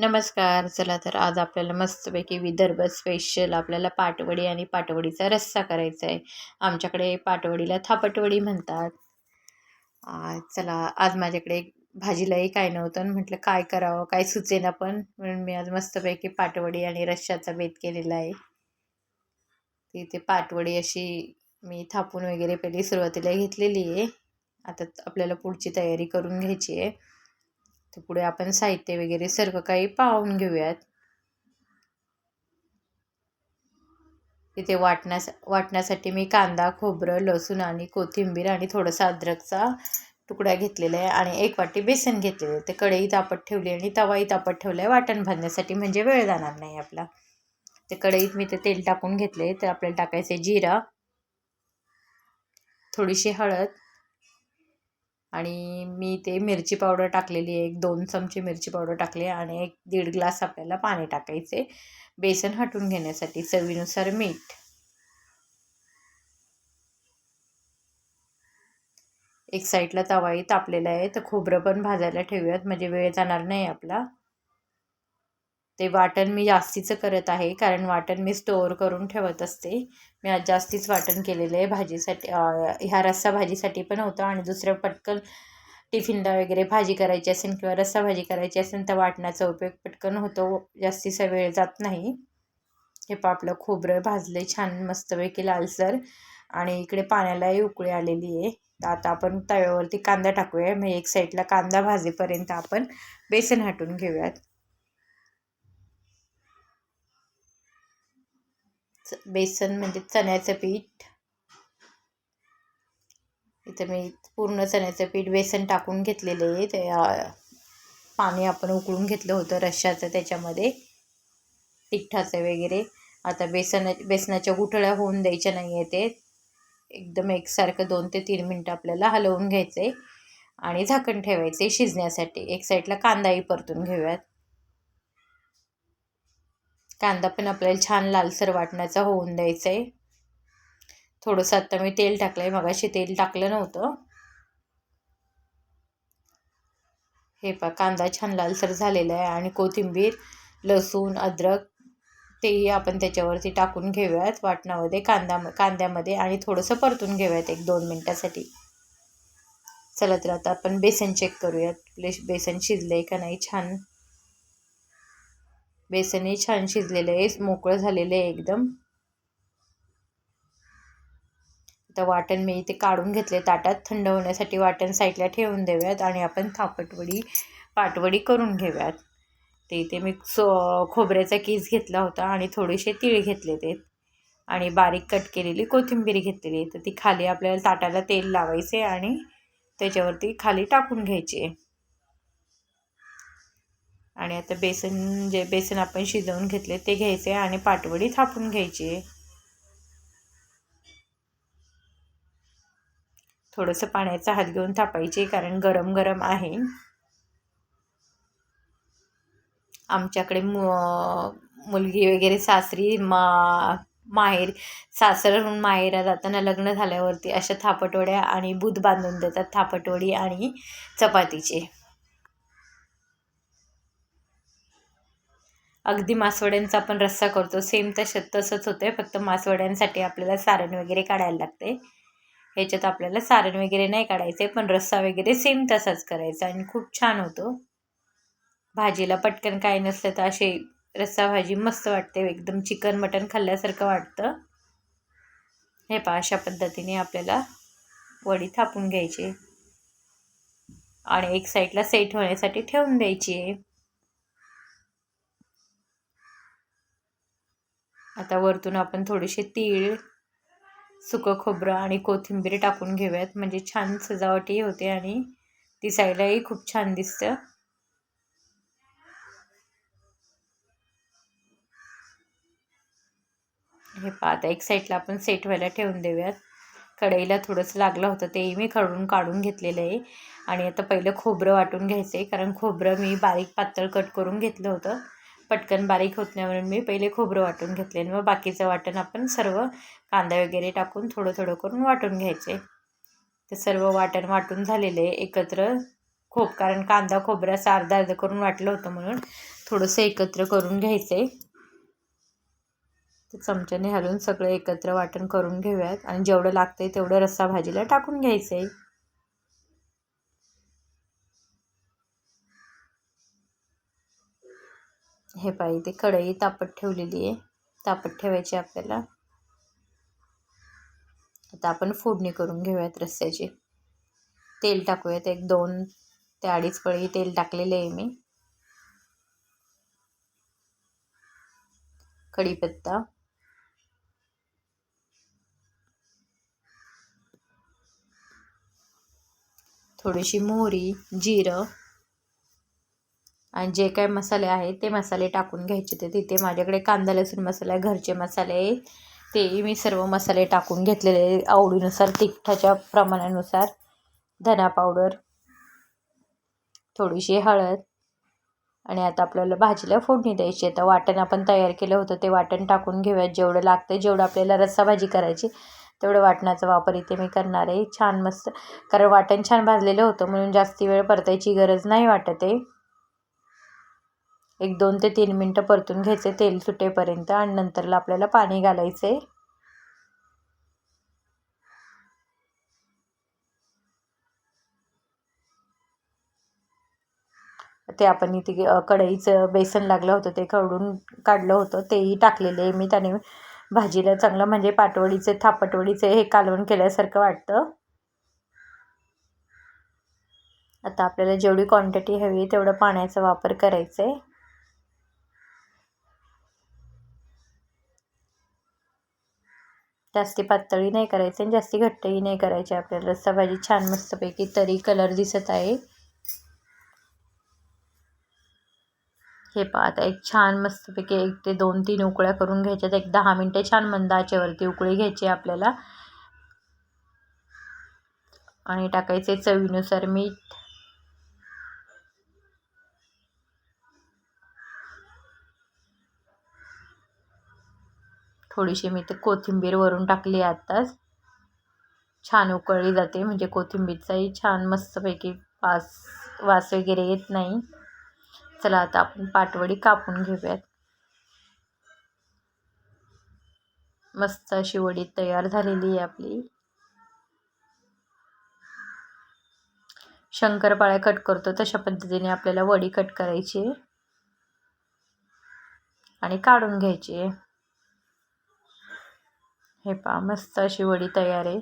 नमस्कार. चला तर आज आपल्याला मस्तपैकी विदर्भ स्पेशल आपल्याला पाटवडी आणि पाटवडीचा रस्सा करायचा आहे. आमच्याकडे पाटवडीला थापटवडी म्हणतात. चला आज माझ्याकडे भाजीलाही काय नव्हतं आणि म्हटलं काय करावं काय सुचेना पण. म्हणून मी आज मस्तपैकी पाटवडी आणि रश्श्याचा बेत केलेला आहे. तिथे पाटवडी अशी मी थापून वगैरे पहिली सुरुवातीला घेतलेली आहे. आता आपल्याला पुढची तयारी करून घ्यायची आहे. तर पुढे आपण साहित्य वगैरे सर्व काही पाहून घेऊयात. तिथे वाटण्यास वाटण्यासाठी मी कांदा खोबरं लसूण आणि कोथिंबीर आणि थोडासा अद्रकचा तुकडा घेतलेला आहे आणि एक वाटी बेसन घेतलेलं आहे. ते कढई तापत ठेवली आणि तवाही तापत ठेवला आहे वाटण भाजण्यासाठी म्हणजे वेळ जाणार नाही आपला. ते कढईत मी ते तेल टाकून घेतले तर आपल्याला टाकायचे जिरा. थोडीशी हळद. आणि मी ते मिरची पावडर टाकलेली आहे. एक दोन चमचे मिरची पावडर टाकली आणि एक दीड ग्लास आपल्याला पाणी टाकायचे बेसन हटून घेण्यासाठी चवीनुसार मीठ. एक साईडला तवाही तापलेला आहे. तर खोबरं पण भाजायला ठेवूयात. म्हणजे वेळ जाणार नाही आपला. ते वाटण मी जास्तीचं करत आहे कारण वाटण मी स्टोअर करून ठेवत असते. मी आज जास्तीच वाटण केलेलं आहे भाजीसाठी ह्या रस्सा भाजीसाठी पण होतं आणि दुसरं पटकन टिफिनला वगैरे भाजी करायची असेल किंवा रस्सा भाजी करायची असेल तर वाटणाचा उपयोग पटकन होतो जास्तीचा वेळ जात नाही. हे पा आपलं खोबरं भाजलं छान मस्तपैकी लालसर आणि इकडे पाण्यालाही उकळी आलेली आहे. तर आता आपण तव्यावरती कांदा टाकूया. मग एक साईडला कांदा भाजेपर्यंत आपण बेसन हटून घेऊयात. बेसन म्हणजे चण्याचं पीठ. इथं मी पूर्ण चण्याचं पीठ बेसन टाकून घेतलेले आहे. ते पाणी आपण उकळून घेतलं होतं रश्शाचं त्याच्यामध्ये. तिखटाचं वगैरे. आता बेसन बेसनाच्या गुठळ्या होऊन द्यायच्या नाही आहे ते. एकदम एकसारखं दोन ते तीन मिनटं आपल्याला हलवून घ्यायचे आणि झाकण ठेवायचे शिजण्यासाठी. एक साईडला कांदाही परतून घेऊयात. कांदा पण आपल्याला छान लालसर वाटण्याचा होऊन द्यायचा आहे थोडंसं आत्ता मी तेल टाकलं आहे मगाशी तेल टाकलं नव्हतं. हे पा कांदा छान लालसर झालेला आहे आणि कोथिंबीर लसूण अद्रक तेही आपण त्याच्यावरती टाकून घेऊयात वाटणामध्ये कांदा कांद्यामध्ये आणि थोडंसं परतून घेऊयात एक दोन मिनटासाठी. चला तर आता आपण बेसन चेक करूयात बेसन शिजलं आहे का नाही छान बेसनही छान शिजलेलं आहे मोकळं झालेलं आहे एकदम. आता वाटण मी इथे काढून घेतले ताटात थंड होण्यासाठी वाटण साईडला ठेवून देऊयात आणि आपण थापटवडी पाटवडी करून घेऊयात. ते इथे मी सो खोबऱ्याचा कीस घेतला होता आणि थोडेसे तीळ घेतले ते. आणि बारीक कट केलेली कोथिंबीर घेतलेली तर ती खाली आपल्याला ताटाला तेल लावायचे आणि त्याच्यावरती खाली टाकून घ्यायची आणि आता बेसन जे बेसन आपण शिजवून घेतले ते घ्यायचे आणि पाटवडी थापून घ्यायची. थोडंसं पाण्याचा हात घेऊन थापायचे कारण गरम गरम आहे. आमच्याकडे मु मुलगी वगैरे सासरी मा माहेर सासरहून माहेरा जाताना लग्न झाल्यावरती अशा थापटवड्या आणि बुध बांधून देतात थापटवडी आणि चपातीचे. अगदी मासवड्यांचा आपण रस्सा करतो. सेम तसं तसंच होतं आहे फक्त मासवड्यांसाठी आपल्याला सारण वगैरे काढायला लागते ह्याच्यात आपल्याला सारण वगैरे नाही काढायचं आहे पण रस्सा वगैरे सेम तसाच करायचा आणि खूप छान होतो. भाजीला पटकन काय नसलं तर असे रस्सा भाजी मस्त वाटते. एकदम चिकन मटन खाल्ल्यासारखं वाटतं. हे पहा अशा पद्धतीने आपल्याला वडी थापून घ्यायची. आणि एक साईडला सेट होण्यासाठी ठेवून द्यायची आहे. आता वरतून आपण थोडेसे तीळ सुकं खोबरं आणि कोथिंबीर टाकून घेऊयात. म्हणजे छान सजावटही होते आणि दिसायलाही खूप छान दिसतं. हे पहा आता एक साईडला आपण सेट व्हायला ठेवून देऊयात. कढईला थोडंसं लागलं होतं तेही मी खडून काढून घेतलेलं आहे. आणि आता पहिलं खोबरं वाटून घ्यायचं आहे कारण खोबरं मी बारीक पातळ कट करून घेतलं होतं. पटकन बारीक होत नाही म्हणून मी पहिले खोबरं वाटून घेतले आणि मग बाकीचं वाटण आपण सर्व कांदा वगैरे टाकून थोडं थोडं करून वाटून घ्यायचे. ते सर्व वाटण वाटून झालेले एकत्र खोब कारण कांदा खोबरं असं अर्धा अर्ध करून वाटलं होतं म्हणून थोडंसं एकत्र करून घ्यायचं. आहे ते चमच्याने घालून सगळं एकत्र वाटण करून घेऊयात आणि जेवढं लागतं आहे तेवढं रस्सा भाजीला टाकून घ्यायचं. आहे हे पाहिजे कढई तापत ठेवलेली आहे. तापत ठेवायची आपल्याला. आता आपण फोडणी करून घेऊयात रस्स्याची. तेल टाकूयात. एक दोन ते अडीच पळी तेल टाकलेले आहे मी. कढीपत्ता. थोडीशी मोहरी जिरं आणि जे काय मसाले आहेत ते मसाले टाकून घ्यायचे ते तिथे माझ्याकडे कांदा लसूण मसाला घरचे मसाले आहेत. तेही मी सर्व मसाले टाकून घेतलेले आवडीनुसार तिखटाच्या प्रमाणानुसार. धना पावडर थोडीशी हळद आणि आता आपल्याला भाजीला फोडणी द्यायची आता वाटण आपण तयार केलं होतं ते वाटण टाकून घेऊयात जेवढं लागतं जेवढं आपल्याला रस्सा भाजी करायची तेवढं वाटणाचा वापर इथे मी करणार आहे. छान मस्त कारण वाटण छान भाजलेलं होतं म्हणून जास्ती वेळ परतायची गरज नाही वाटत आहे. एक दोन ते तीन मिनटं परतून घ्यायचे तेल सुटेपर्यंत आणि नंतरला आपल्याला पाणी घालायचं आहे ते आपण इथे कढईचं बेसन लागलं होतं ते खवडून काढलं होतं तेही टाकलेलं आहे मी. त्याने भाजीला चांगलं म्हणजे पाटवडीचे थापटवडीचे हे कालवण केल्यासारखं वाटतं. आता आपल्याला जेवढी क्वांटिटी हवी तेवढं पाण्याचा वापर करायचा आहे जास्ती पातळी नाही करायची आणि जास्ती घट्टही नाही करायची आपल्याला. रस्सा भाजी छान मस्तपैकी तरी कलर दिसत आहे. हे पहा आता एक छान मस्तपैकी एक ते दोन तीन उकळ्या करून घ्यायच्यात. एक दहा मिनटे छान मंद आचेवरती उकळी घ्यायची आपल्याला. आणि टाकायचे चवीनुसार मीठ थोडीशी मी ते कोथिंबीर वरून टाकली आत्ताच. छान उकळली जाते म्हणजे कोथिंबीरचाही छान मस्तपैकी वास वास वगैरे येत नाही. चला आता आपण पाटवडी कापून घेऊयात. मस्त अशी वडी तयार झालेली आहे आपली. शंकरपाळ्या कट करतो तशा पद्धतीने आपल्याला वडी कट करायची. आणि काढून घ्यायची. हे पहा मस्त अशी वडी तयार आहे.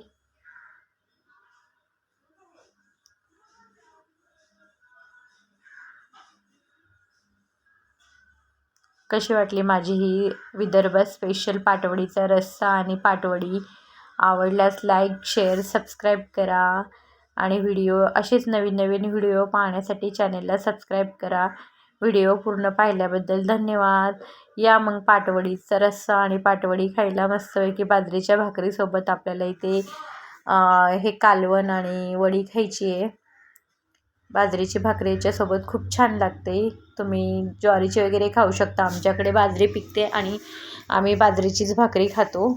कशी वाटली माझी ही विदर्भ स्पेशल पाटवडीचा रस्सा आणि पाटवडी? आवडल्यास लाईक शेअर सबस्क्राईब करा. आणि व्हिडिओ असेच नवीन नवीन व्हिडिओ पाहण्यासाठी चॅनेलला सबस्क्राईब करा. व्हिडिओ पूर्ण पाहिल्याबद्दल धन्यवाद. या मग पाटवडीचा रस्सा आणि पाटवडी खायला मस्तपैकी बाजरीच्या भाकरीसोबत आपल्याला इथे हे कालवण आणि वडी खायची आहे. बाजरीची भाकरी याच्यासोबत खूप छान लागते. तुम्ही ज्वारीची वगैरे खाऊ शकता. आमच्याकडे बाजरी पिकते आणि आम्ही बाजरीचीच भाकरी खातो.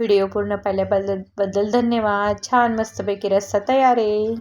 व्हिडिओ पूर्ण पाहिल्याबद्दल बद्दल धन्यवाद. छान मस्तपैकी रस्सा तयार आहे.